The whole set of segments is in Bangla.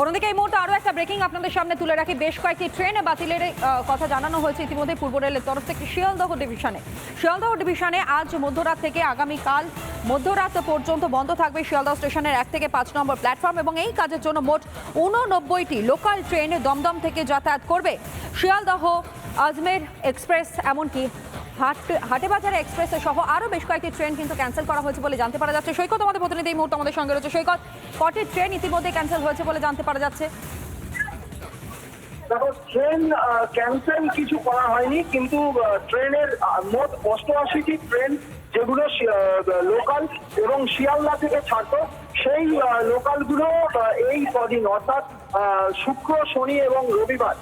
অন্যদিকে এই মুহূর্তে আরও একটা ব্রেকিং আপনাদের সামনে তুলে রাখি। বেশ কয়েকটি ট্রেনে বাতিলের কথা জানানো হয়েছে ইতিমধ্যে পূর্ব রেলের তরফ থেকে শিয়ালদহ ডিভিশনে শিয়ালদহ ডিভিশনে আজ মধ্যরাত থেকে আগামীকাল মধ্যরাত পর্যন্ত বন্ধ থাকবে শিয়ালদহ স্টেশনের এক থেকে পাঁচ নম্বর প্ল্যাটফর্ম এবং এই কাজের জন্য মোট উননব্বইটি লোকাল ট্রেন দমদম থেকে যাতায়াত করবে শিয়ালদহ আজমের এক্সপ্রেস এমনকি হাট হাটে বাজারে এক্সপ্রেস সহ আরও বেশ কয়েকটি ট্রেন কিন্তু ক্যান্সেল করা হয়েছে বলে জানতে পারা যাচ্ছে। সৈকত আমাদের প্রতিনিধি এই মুহূর্তে আমাদের সঙ্গে রয়েছে। সৈকত, কটি ট্রেন ইতিমধ্যে ক্যান্সেল হয়েছে বলে জানতে পারা যাচ্ছে? দেখো, ট্রেন ক্যান্সেল কিছু করা হয়নি, কিন্তু ট্রেনের মোট অষ্টআশিটি ট্রেন যেগুলো লোকাল এবং শিয়ালদা থেকে ছাড়তো, সেই লোকালগুলো এই কদিন, অর্থাৎ শুক্র, শনি এবং রবিবার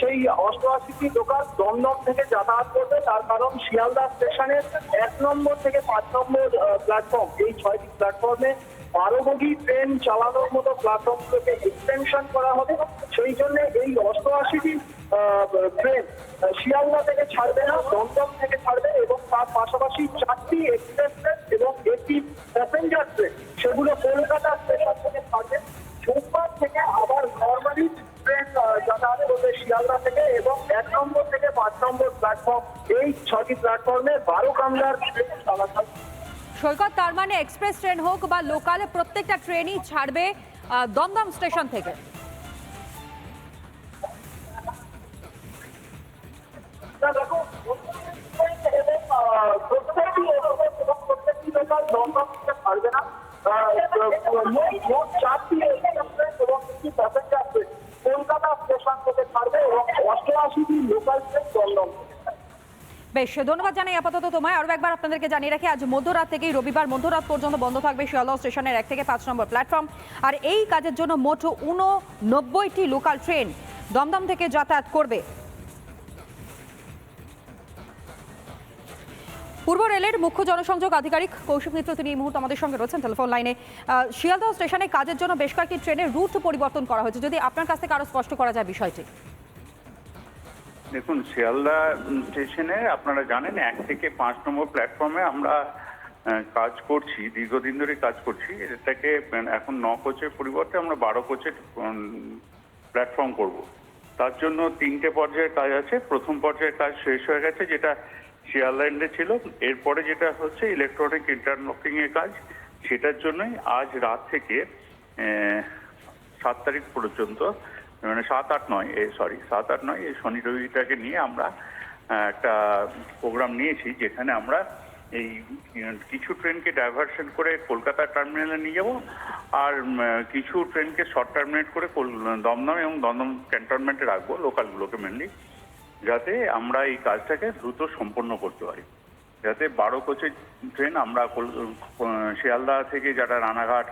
সেই অষ্টআশিটি লোকাল দমদম থেকে যাতায়াত করবে তার কারণ শিয়ালদা স্টেশনের এক নম্বর থেকে পাঁচ নম্বর প্ল্যাটফর্ম এই ছয়টি প্ল্যাটফর্মে বারো ট্রেন চালানোর মতো প্ল্যাটফর্মগুলোকে এক্সটেনশন করা হবে সেই জন্য এই অষ্টআশিটি ট্রেন শিয়ালদা থেকে ছাড়বে না, দমদম থেকে ছাড়বে এবং তার পাশাপাশি চারটি এক্সপ্রেস ট্রেন এবং একটি প্যাসেঞ্জার ট্রেন সেগুলো কলকাতা স্টেশন থেকে ছাড়বে সোমবার থেকে আবার নর্মালি ট্রেন যাতায়াত করবে শিয়ালদা থেকে এবং এক নম্বর থেকে পাঁচ নম্বর প্ল্যাটফর্ম এই ছটি প্ল্যাটফর্মে বারো কামরার ট্রেন চালানো। সৈকত, তার মানে এক্সপ্রেস ট্রেন হোক বা লোকাল, প্রত্যেকটা ট্রেনই ছাড়বে দমদম স্টেশন থেকে কলকাতা স্টেশন থেকে ছাড়বে এবং অষ্টআশিটি লোকাল ট্রেন। বেশ, ধন্যবাদ জানাই আপাতত তোমায়। আরও একবার আপনাদেরকে জানিয়ে রাখি, আজ মধ্যরাত থেকেই রবিবার মধ্যরাত পর্যন্ত বন্ধ থাকবে শিয়ালদহ স্টেশনের এক থেকে পাঁচ নম্বর প্ল্যাটফর্ম আর এই কাজের জন্য মোট উননব্বইটি লোকাল ট্রেন দমদম থেকে যাতায়াত করবে। পূর্ব রেলের মুখ্য জনসংযোগ আধিকারিক কৌশিক মিত্র, তিনি এই মুহূর্তে আমাদের সঙ্গে রয়েছেন টেলিফোন লাইনে শিয়ালদহ স্টেশনে কাজের জন্য বেশ কয়েকটি ট্রেনের রুট পরিবর্তন করা হয়েছে। যদি আপনার কাছ থেকে আরও স্পষ্ট করা যায় বিষয়টি। দেখুন, শিয়ালদা স্টেশনে আপনারা জানেন এক থেকে পাঁচ নম্বর প্ল্যাটফর্মে আমরা কাজ করছি, দীর্ঘদিন ধরে কাজ করছি। এটাকে, এখন ন কোচের পরিবর্তে আমরা বারো কোচের প্ল্যাটফর্ম করব। তার জন্য তিনটে পর্যায়ের কাজ আছে। প্রথম পর্যায়ের কাজ শেষ হয়ে গেছে, যেটা শিয়ালদা এন্ডে ছিল। এরপরে যেটা হচ্ছে ইলেকট্রনিক ইন্টারলকিং এর কাজ। সেটার জন্যই আজ রাত থেকে সাত তারিখ পর্যন্ত মানে সাত আট নয়, এ সরি সাত আট নয় এই শনি রবিটাকে নিয়ে আমরা একটা প্রোগ্রাম নিয়েছি যেখানে আমরা এই কিছু ট্রেনকে ডাইভারশন করে কলকাতা টার্মিনালে নিয়ে যাব আর কিছু ট্রেনকে শর্ট টার্মিনেট করে দমদম এবং দমদম ক্যান্টনমেন্টে রাখব লোকালগুলোকে মেনলি যাতে আমরা এই কাজটাকে দ্রুত সম্পন্ন করতে পারি। যাতে বারো কোচের ট্রেন আমরা শিয়ালদা থেকে যারা রানাঘাট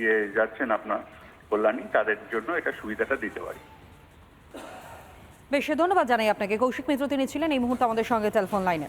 ইয়ে যাচ্ছেন আপনার কল্যাণী, তাদের জন্য এটা সুবিধাটা দিতে পারি। বেশ, ধন্যবাদ জানাই আপনাকে। কৌশিক মিত্র তিনি ছিলেন, এই মুহূর্তে আমাদের সঙ্গে টেলিফোন লাইনে।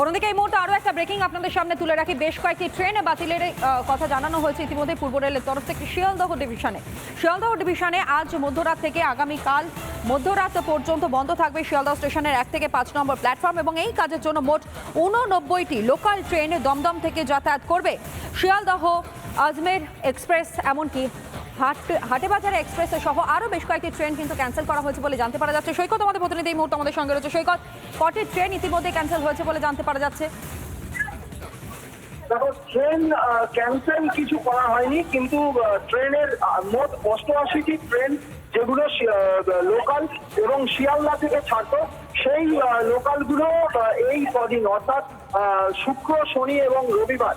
অন্যদিকে এই মুহূর্তে আরও একটা ব্রেকিং আপনাদের সামনে তুলে রাখি। বেশ কয়েকটি ট্রেনে বাতিলের কথা জানানো হয়েছে ইতিমধ্যে পূর্ব রেলের তরফ থেকে শিয়ালদহ ডিভিশনে শিয়ালদহ ডিভিশনে আজ মধ্যরাত থেকে আগামীকাল মধ্যরাত পর্যন্ত বন্ধ থাকবে শিয়ালদহ স্টেশনের এক থেকে পাঁচ নম্বর প্ল্যাটফর্ম এবং এই কাজের জন্য মোট উননব্বইটি লোকাল ট্রেন দমদম থেকে যাতায়াত করবে শিয়ালদহ আজমের এক্সপ্রেস এমনকি হাট হাটে হাটেবাজার এক্সপ্রেস সহ আরও বেশ কয়েকটি ট্রেন কিন্তু ক্যান্সেল করা হয়েছে বলে জানতে পারা যাচ্ছে। সৈকত আমাদের প্রতিনিধি এই মুহূর্তে আমাদের সঙ্গে রয়েছে। সৈকত, কটি ট্রেন ইতিমধ্যে ক্যান্সেল হয়েছে বলে জানতে পারা যাচ্ছে? দেখো, ট্রেন ক্যান্সেল কিছু করা হয়নি, কিন্তু ট্রেনের মোট অষ্টআশিটি ট্রেন যেগুলো লোকাল এবং শিয়ালদা থেকে ছাড়তো সেই লোকালগুলো এই কদিন, অর্থাৎ শুক্র, শনি এবং রবিবার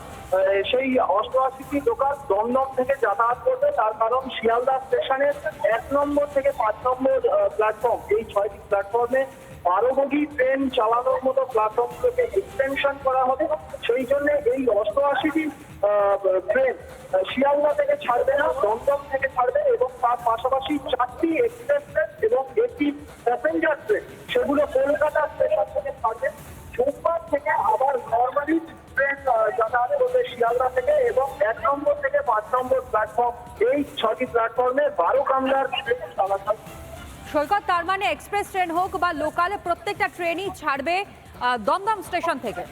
সেই অষ্টআশিটি লোকাল দমদম থেকে যাতায়াত করবে। তার কারণ শিয়ালদা স্টেশনের এক নম্বর থেকে পাঁচ নম্বর প্ল্যাটফর্ম এই ছয়টি প্ল্যাটফর্মে বারো বগি ট্রেন চালানোর মতো প্ল্যাটফর্মগুলোকে এক্সটেনশন করা হবে। সেই জন্য এই অষ্টআশিটি ট্রেন শিয়ালদা থেকে ছাড়বে না, দমদম থেকে ছাড়বে এবং তার পাশাপাশি চারটি এক্সপ্রেস ট্রেন এবং একটি প্যাসেঞ্জার ট্রেন সেগুলো কলকাতা স্টেশন থেকে ছাড়বে। সোমবার থেকে আবার নর্মালি ট্রেন যাতায়াত করবে শিয়ালদা থেকে এবং এক নম্বর থেকে পাঁচ নম্বর প্ল্যাটফর্ম এই ছটি প্ল্যাটফর্মে বারো কামরার ট্রেন চালাতে সৈকত, তার মানে এক্সপ্রেস ট্রেন হোক বা লোকালে প্রত্যেকটা ট্রেনই ছাড়বে দমদম স্টেশন থেকে।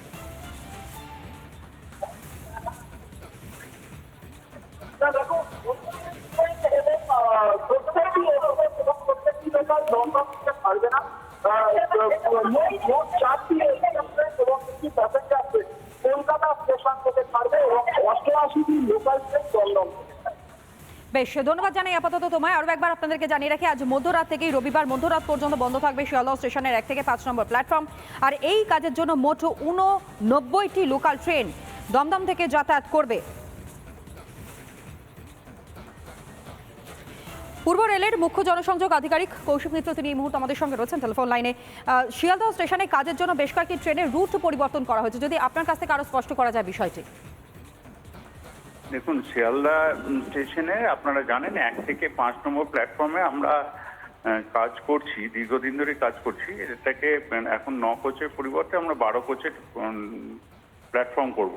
বেশ, ধন্যবাদ জানাই আপাতত তোমায়। আরও একবার আপনাদেরকে জানিয়ে রাখি, আজ মধ্যরাত থেকেই রবিবার মধ্যরাত পর্যন্ত বন্ধ থাকবে শিয়ালদহ স্টেশনের এক থেকে পাঁচ নম্বর প্ল্যাটফর্ম আর এই কাজের জন্য মোট উননব্বইটি লোকাল ট্রেন দমদম থেকে যাতায়াত করবে। পূর্ব রেলের মুখ্য জনসংযোগ আধিকারিক কৌশিক মিত্র, তিনি এই মুহূর্তে আমাদের সঙ্গে রয়েছেন টেলিফোন লাইনে। শিয়ালদহ স্টেশনে কাজের জন্য বেশ কয়েকটি ট্রেনের রুট পরিবর্তন করা হয়েছে। যদি আপনার কাছ থেকে আরও স্পষ্ট করা যায় বিষয়টি। দেখুন, শিয়ালদা স্টেশনে আপনারা জানেন, এক থেকে পাঁচ নম্বর প্ল্যাটফর্মে আমরা কাজ করছি, দীর্ঘদিন ধরে কাজ করছি। এটাকে এখন ন কোচের পরিবর্তে আমরা বারো কোচের প্ল্যাটফর্ম করব।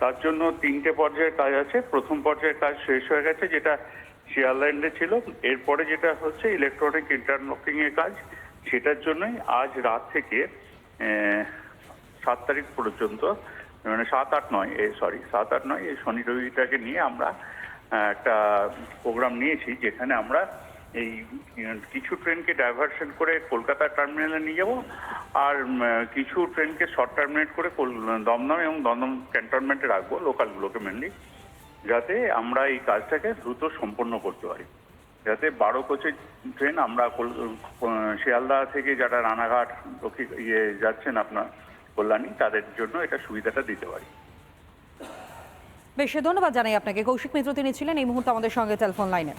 তার জন্য তিনটে পর্যায়ের কাজ আছে। প্রথম পর্যায়ের কাজ শেষ হয়ে গেছে, যেটা এন্ডে ছিল। এরপরে যেটা হচ্ছে ইলেকট্রনিক ইন্টারলকিং এর কাজ, সেটার জন্যই আজ রাত থেকে সাত তারিখ পর্যন্ত মানে সাত আট নয় এই সরি সাত আট নয়, এই শনি রবিটাকে নিয়ে আমরা একটা প্রোগ্রাম নিয়েছি, যেখানে আমরা এই কিছু ট্রেনকে ডাইভারশন করে কলকাতা টার্মিনালে নিয়ে যাব, আর কিছু ট্রেনকে শর্ট টার্মিনেট করে দমদম এবং দমদম ক্যান্টনমেন্টে রাখব লোকালগুলোকে মেনলি যাতে আমরা এই কাজটাকে দ্রুত সম্পন্ন করতে পারি। যাতে বারো কোচের ট্রেন আমরা শিয়ালদা থেকে যারা রানাঘাট ইয়ে যাচ্ছেন আপনার কল্যাণী, তাদের জন্য এটা সুবিধাটা দিতে পারি। বেশ, ধন্যবাদ জানাই আপনাকে। কৌশিক মিত্র তিনি ছিলেন এই মুহূর্তে আমাদের সঙ্গে টেলিফোন লাইনে।